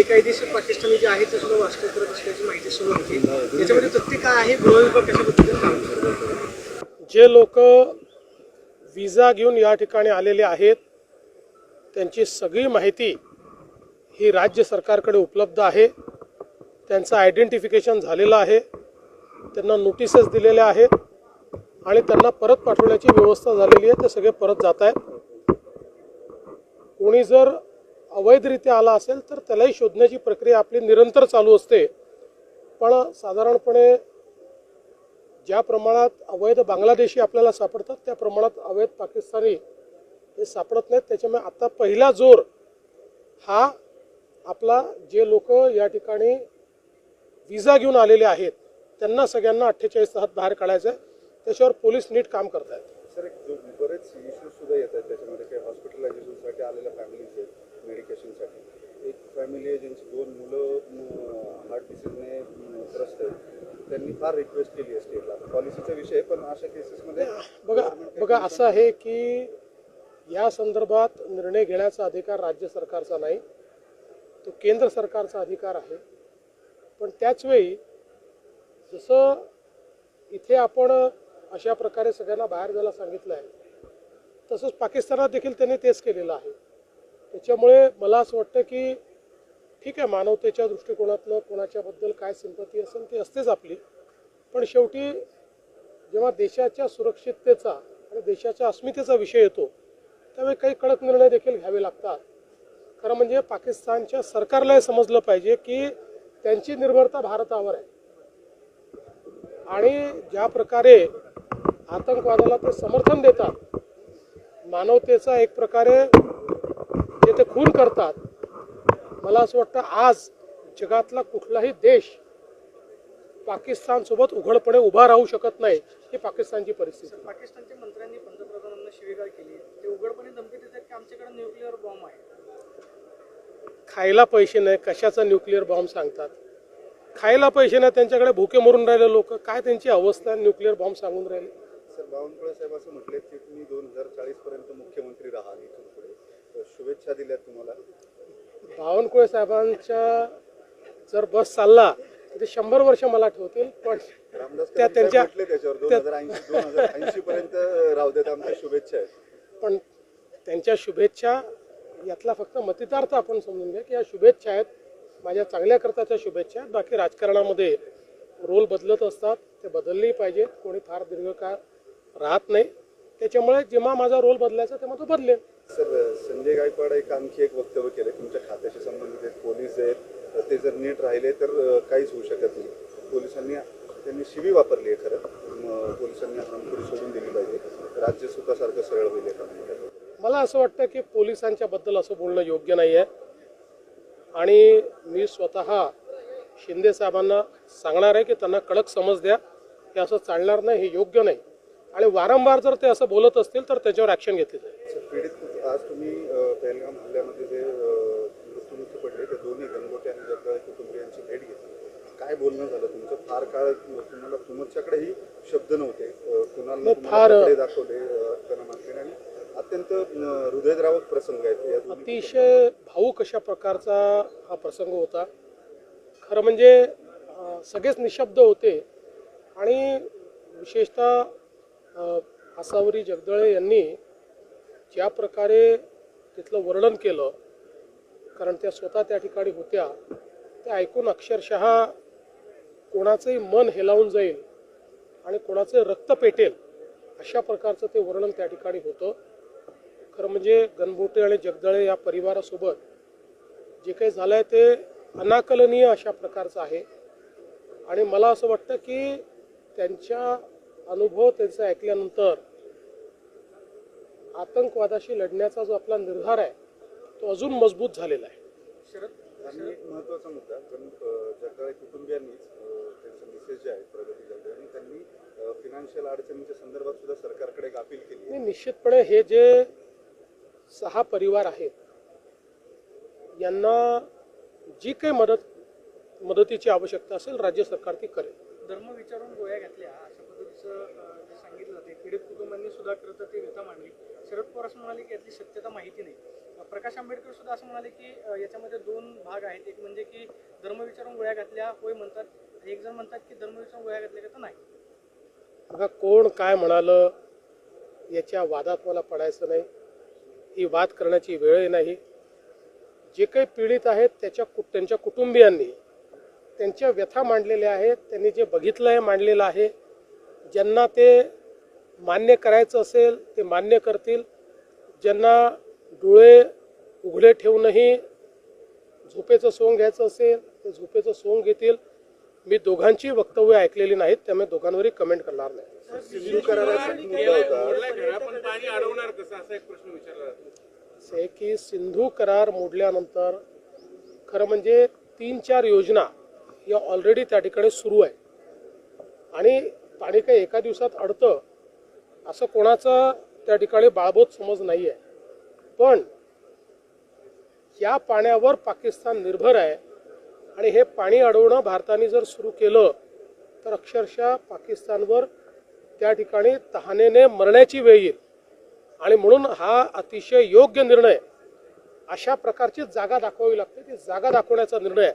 बेकायदेशीर पाकिस्तानी जे आहेत ते सुद्धा वास्तव करत असल्याची माहिती सुरू होती याच्यामध्ये तथ्य काय आहे? गृह विभाग कशा पद्धतीने काम जे लोक विजा घेऊन या ठिकाणी आलेले आहेत त्यांची सगळी माहिती ही राज्य सरकारकडे उपलब्ध आहे. त्यांचं आयडेंटिफिकेशन झालेलं आहे. त्यांना नोटिसेस दिलेल्या आहेत आणि त्यांना परत पाठवण्याची व्यवस्था झालेली आहे. ते सगळे परत जात आहेत. कोणी जर अवैधरित्या आला असेल तर त्यालाही शोधण्याची प्रक्रिया आपली निरंतर चालू असते. पण साधारणपणे ज्या प्रमाणात अवैध बांगलादेशी आपल्याला सापडतात त्या प्रमाणात अवैध पाकिस्तानी हे सापडत नाहीत. त्याच्यामुळे आता पहिला जोर हा आपला जे लोक या ठिकाणी विजा घेऊन आलेले आहेत त्यांना सगळ्यांना अठ्ठेचाळीस तासात बाहेर काढायचं आहे. त्याच्यावर पोलीस नीट काम करत आहेत सर बरेच इश्यूज सुद्धा येत आहेत त्याच्यामध्ये काही हॉस्पिटलायझेशनसाठी आलेल्या फॅमिलीचे आहेत. मेडिकेशनसाठी एक फॅमिली आहे ज्यांची दोन मुलं हार्ट डिसीजने त्रस्त आहेत. त्यांनी फार रिक्वेस्ट केली आहे स्टेटला पॉलिसीचा विषय पण अशा केसेसमध्ये बघा बघा असं आहे की या संदर्भात निर्णय घेण्याचा अधिकार राज्य सरकारचा नाही. तो केंद्र सरकारचा अधिकार आहे. पण त्याचवेळी जसं इथे आपण अशा प्रकारे सगळ्यांना बाहेर जायला सांगितलं आहे तसंच पाकिस्तानात देखील त्यांनी तेच केलेलं आहे. त्याच्यामुळे मला असं वाटतं की ठीक आहे मानवतेच्या दृष्टिकोनातनं कोणाच्याबद्दल काय सिंपती असेल ती असतेच आपली. पण शेवटी जेव्हा देशाच्या सुरक्षिततेचा आणि देशाच्या अस्मितेचा विषय येतो त्यावेळी काही कडक निर्णय देखील घ्यावे लागतात. खरं म्हणजे पाकिस्तानच्या सरकारला हे समजलं पाहिजे की त्यांची निर्भरता भारतावर आहे. आणि ज्या प्रकारे आतंकवादाला ते समर्थन देतात मानवतेचा एक प्रकारे जे ते खून करतात. मला असं वाटतं आज जगातला कुठलाही देश पाकिस्तानसोबत उघडपणे उभा राहू शकत नाही ही पाकिस्तानची परिस्थिती. पाकिस्तानच्या मंत्र्यांनी पंतप्रधानांना शिवीगाळ केली. ते उघडपणे धमकी देतात की आमच्याकडे न्यूक्लिअर बॉम्ब आहे. खायला पैसे नाही कशाचा न्यूक्लिअर बॉम्ब सांगतात? खायला पैसे नाही त्यांच्याकडे भुके मरून राहिले लोक. काय त्यांची अवस्था न्यूक्लिअर बॉम्ब सांगून राहिले? सर बावनकुळे साहेब असं म्हटले की तुम्ही दोन हजार चाळीस पर्यंत मुख्यमंत्री राहाल इथून पुढे. शुभेच्छा दिल्यात तुम्हाला. बावनकुळे साहेबांच्या जर बस चालला तर ते शंभर वर्ष मला ठेवतील पण रामदास त्या त्यांच्या म्हटले त्याच्यावर दोन त्या- हजार ऐंशी दोन हजार ऐंशी पर्यंत राहू देत आमच्या शुभेच्छा आहेत. पण त्यांच्या शुभेच्छा यातला फक्त मतितार्थ आपण समजून घ्या की या शुभेच्छा आहेत माझ्या चांगल्या करताच्या शुभेच्छा आहेत. बाकी राजकारणामध्ये रोल बदलत असतात ते बदललेही पाहिजेत. कोणी फार दीर्घकाळ राहत नाही. त्याच्यामुळे जेव्हा माझा रोल बदलायचा तेव्हा तो बदलेल. सर संजय गायकवाड एक आणखी एक वक्तव्य केलं तुमच्या खात्याशी संबंधित. पोलीस आहेत ते जर नीट राहिले तर काहीच होऊ शकत नाही. पोलिसांनी त्यांनी शिवी वापरली आहे खरं. पोलिसांनी हाणपुडी सोडून दिली पाहिजे. राज्य सुखासारखं सरळ होईल मला असं वाटतं की पोलिसांच्या बद्दल असं बोलणं योग्य नाही आहे आणि मी स्वतः शिंदे साहेबांना सांगणार आहे की त्यांना कडक समज द्या की असं चालणार नाही हे योग्य नाही. आणि वारंवार जर ते असं बोलत असतील तर त्याच्यावर ॲक्शन घेतली जाईल. आज तुम्ही पहलगाम हल्ल्यामध्ये जे मृत्युमुखी पडले ते दोन्ही गणगोटे आणि जगदाळे कुटुंबियांची भेट घेतली. काय बोलणं झालं तुमचं? फार काळ तुम्हाला तुमच्याकडेही शब्द नव्हते. कुणाला फार- दाखवले आणि अत्यंत हृदयद्रावक प्रसंग आहेत. अतिशय भाऊक अशा प्रकारचा हा प्रसंग होता. खरं म्हणजे सगळेच निशब्द होते. आणि विशेषतः आसावरी जगदळे यांनी ज्या प्रकारे तिथलं वर्णन केलं कारण त्या स्वतः त्या ठिकाणी होत्या ते ऐकून अक्षरशः कोणाचंही मन हेलावून जाईल आणि कोणाचे रक्त पेटेल अशा प्रकारचं ते वर्णन त्या ठिकाणी होतं. खरं म्हणजे गणबोटे आणि जगदळे या परिवारासोबत जे काही झालं आहे ते अनाकलनीय अशा प्रकारचं आहे. आणि मला असं वाटतं की त्यांच्या अनुभव त्यांचा ऐकल्यानंतर आतंकवादाशी लढण्याचा जो आपला निर्धार आहे तो अजून मजबूत झालेला आहे. शरद? आणि एक महत्त्वाचा मुद्दा अं, जगदाळे कुटुंबियांनीच अं, त्यांचे मिसेस जे आहेत प्रगती जगदाळे त्यांनी फिनान्शियल अडचणींच्या संदर्भात सुद्धा सरकारकडे एक अपील केली निश्चितपणे हे जे सहा परिवार आहेत यांना जी काही मदत मदतीची आवश्यकता असेल राज्य सरकार ती करेल. धर्म विचारून गोळ्या घातल्या अशा पद्धतीचं अ, जे सांगितलं ते ते व्यथा मांडली. शरद पवार असं म्हणाले की यातली सत्यता माहिती नाही. प्रकाश आंबेडकर सुद्धा असं म्हणाले की याच्यामध्ये दोन भाग आहेत. एक म्हणजे की धर्म विचारून गोळ्या घातल्या होय म्हणतात एक जण म्हणतात की धर्म विचारून गोळ्या घातल्या का तर नाही. बघा कोण काय म्हणालं याच्या वादात मला पडायचं नाही. ही वाद करण्याची वेळही नाही. जे काही पीडित आहेत त्याच्या कु त्यांच्या कुटुंबियांनी त्यांच्या व्यथा मांडलेल्या आहेत. त्यांनी जे बघितलं आहे मांडलेलं आहे. ज्यांना ते मान्य करायचं असेल ते मान्य करतील. ज्यांना डोळे उघडे ठेवूनही झोपेचं सोंग घ्यायचं असेल ते झोपेचं सोंग घेतील. मी दोघांची वक्तव्य ऐकलेली नाहीत त्यामुळे दोघांवरही कमेंट करणार नाही. सिंधू आहे की सिंधू करार मोडल्यानंतर खरं म्हणजे तीन चार योजना या ऑलरेडी त्या ठिकाणी सुरू आहे. आणि पाणी काही एका दिवसात अडतं असं कोणाचा त्या ठिकाणी बाळबोध समज नाही आहे पण या पाण्यावर पाकिस्तान निर्भर आहे आणि हे पाणी अडवणं भारताने जर सुरू केलं तर अक्षरशः पाकिस्तानवर त्या ठिकाणी तहानेने मरण्याची वेळ येईल. आणि म्हणून हा अतिशय योग्य निर्णय अशा प्रकारची जागा दाखवावी लागते ती जागा दाखवण्याचा निर्णय आहे.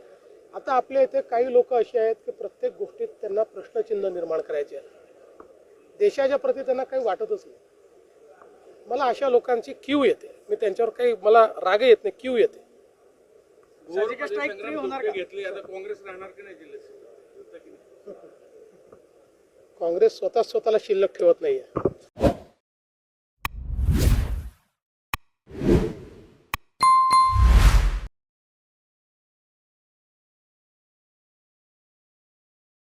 आता आपल्या इथे काही लोक असे आहेत की प्रत्येक गोष्टीत त्यांना प्रश्नचिन्ह निर्माण करायचे आहे देशाच्या प्रती त्यांना काही वाटतच नाही. मला अशा लोकांची क्यू येते. मी त्यांच्यावर काही मला राग येत नाही क्यू येते. सर्जिकल स्ट्राईक फ्री संग्राम होणार धोके का? घेतले आता काँग्रेस राहणार की नाही जिल्ह्यात? काँग्रेस स्वतः स्वतःला शिल्लक ठेवत नाहीये.